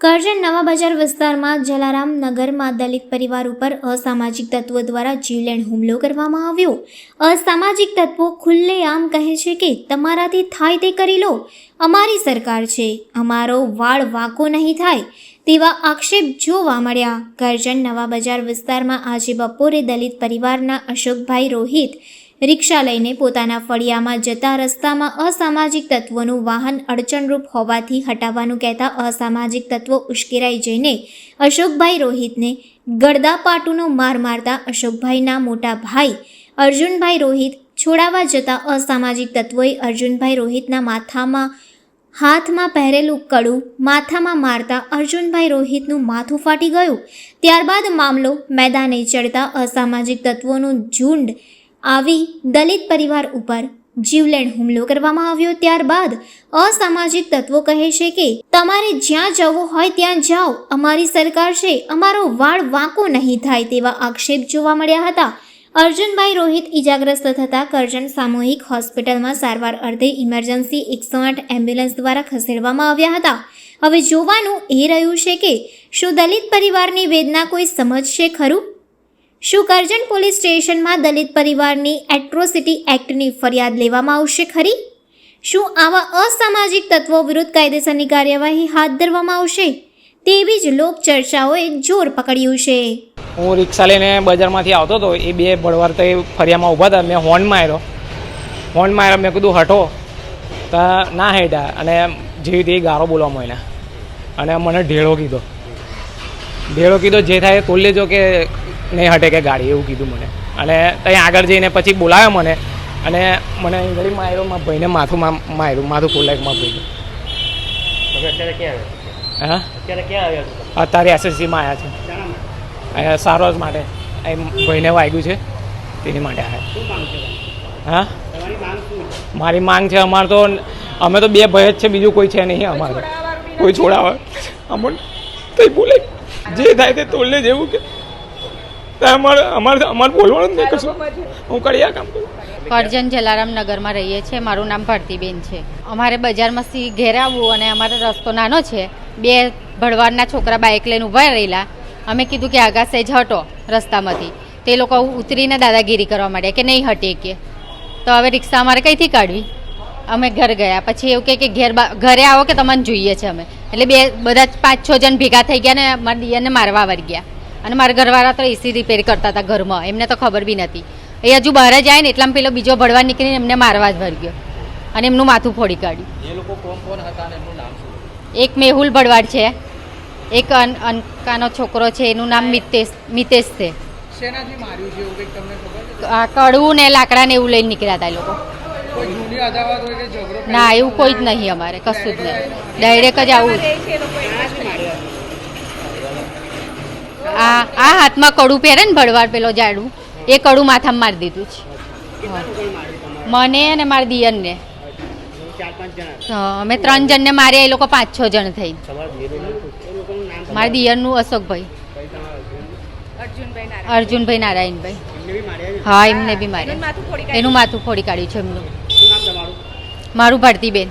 કરજણ નવા બજાર વિસ્તારમાં જલારામ નગરમાં દલિત પરિવાર ઉપર અસામાજિક તત્વો દ્વારા જીવલેણ હુમલો કરવામાં આવ્યો. અસામાજિક તત્વો ખુલ્લેઆમ કહે છે કે, તમારાથી થાય તે કરી લો. અમારી સરકાર છે. અમારો વાળ વાંકો નહીં થાય. તેવા આક્ષેપ જોવા મળ્યા. કરજણ નવા બજાર વિસ્તારમાં આજે બપોરે દલિત પરિવારના અશોકભાઈ રોહિત રિક્ષા લઈને પોતાના ફળિયામાં જતા રસ્તામાં અસામાજિક તત્વોનું વાહન અડચણરૂપ હોવાથી હટાવવાનું કહેતા અસામાજિક તત્વો ઉશ્કેરાઈ જઈને અશોકભાઈ રોહિતને ગળદાપાટુનો માર મારતા અશોકભાઈના મોટા ભાઈ અર્જુનભાઈ રોહિત છોડાવવા જતા અસામાજિક તત્વોએ અર્જુનભાઈ રોહિતના માથામાં, હાથમાં પહેરેલું કડું માથામાં મારતા અર્જુનભાઈ રોહિતનું માથું ફાટી ગયું. ત્યારબાદ મામલો મેદાને ચડતા અસામાજિક તત્વોનું ઝુંડ આવી દલિત પરિવાર ઉપર જીવલેણ હુમલો કરવામાં આવ્યો ત્યારબાદ અસામાજિક તત્વો કહે છે કે તમારે જ્યાં જવું હોય ત્યાં જાઓ. અમારી સરકાર છે, અમારો વાળ વાંકો નહીં થાય તેવા આક્ષેપ જોવા મળ્યા હતા. અર્જુનભાઈ રોહિત ઇજાગ્રસ્ત થતાં કરજણ સામૂહિક હોસ્પિટલમાં સારવાર અર્ધે ઇમરજન્સી એકસો આઠ એમ્બ્યુલન્સ દ્વારા ખસેડવામાં આવ્યા હતા. હવે જોવાનું એ રહ્યું છે કે શું દલિત પરિવારની વેદના કોઈ સમજશે ખરું? શું કરજણ પોલીસ સ્ટેશનમાં દલિત પરિવારની એટ્રોસિટી એક્ટની ફરિયાદ લેવામાં આવશે ખરી? શું આવા અસામાજિક તત્વો વિરુદ્ધ કાયદેસરની કાર્યવાહી હાથ ધરવામાં આવશે? તેવી જ લોક ચર્ચાઓએ જોર પકડ્યું છે. હું રિક્ષા લઈને બજારમાંથી આવતો હતો, એ બે ભળવાર તો એ ફરિયામાં ઊભા હતા. મેં હોર્ન માર્યો. હોર્ન માર્યો, મેં કીધું, હટો. તો ના હેઠા અને જેવી તે ગારો બોલવા માંડ્યા. અને મને ઢેળો કીધો. ઢેળો કીધો, જે થાય તોલ લેજો કે નહીં હટે કે ગાડી એવું કીધું મને. અને ત્યાં આગળ જઈને પછી બોલાવ્યો મને. અને મને અહીં ઘડી માર્યો મારા ભાઈને માથું માર્યું માથું કુલેકમાં મારા ભાઈને. હા અત્યારે ક્યાં આવ્યા અત્યારે એસએસસીમાં આવ્યા છે? અહીંયા સારવાર માટે. એમ ભાઈને વાગ્યું છે. તેની માટે આવ્યા? હા? તમારી માંગ શું છે? મારી માંગ છે અમારે તો અમે તો બે ભય જ છે બીજું કોઈ છે નહીં અમારે. કોઈ છોડાવે અમને કંઈ બોલે. જે થાય તે તોલને જેવું કે અમારે અમારે અમારે બોલવાનું નહીં કશું. હું કડિયા કામ કરું. કરજણ જલારામ નગરમાં રહીએ છીએ. મારું નામ ભરતીબેન છે. અમારે બજારમાંથી ઘેર આવવું અને અમારો રસ્તો નાનો છે. બે ભડવાડના છોકરા બાઇક લઈને ઊભા રહેલા. અમે કીધું કે આગા સહેજ હટો રસ્તામાંથી. તે લોકો ઉતરીને દાદાગીરી કરવા માંડ્યા કે નહીં હટે કે. તો હવે રિક્ષા અમારે કઈથી કાઢવી? અમે ઘર ગયા. પછી એવું કહે કે ઘેર બા- ઘરે આવો કે તમને જોઈએ છે અમે. એટલે બે બધા પાંચ છ જણ ભેગા થઈ ગયા ને મારા દિયાને મારવા વળી ગયા. અને મારા ઘરવાળા તો એસી રિપેર કરતા હતા ઘરમાં. એમને તો ખબર બી નથી એ હજુ બહાર જાય ને એટલામાં પેલો બીજો ભડવા નીકળીને એમને મારવા જ વળી ગયો. અને એમનું માથું ફોડી કાઢ્યું. એ લોકો કોણ કોણ હતા અને એમનું નામ શું એક મેહુલ ભડવાડ છે. એક અન અનકાનો છોકરો છે. એનું નામ મિતેશ મિતેશ છે. આ કડવું ને લાકડા ને એવું લઈને નીકળ્યા હતા એ લોકો. ના એવું કોઈ જ નહીં અમારે. કશું જ નહીં. ડાયરેક્ટ જ આવું આ આ હાથમાં કડું પહેરે ને ભળવાર પેલો જાડું એ કડું માથામાં મારી દીધું છે. મને અને મારા દિયરને. ચાર પાંચ અમે ત્રણ જણને માર્યા એ લોકો પાંચ છ જણ થઈ. મારા દિયરનું અશોકભાઈ. અર્જુનભાઈ નારાયણભાઈ. એમને બી માર્યા છે? હા એમને બી માર્યા. એનું માથું ફોડી કાઢ્યું. છે એમનું. મારું ભારતીબેન.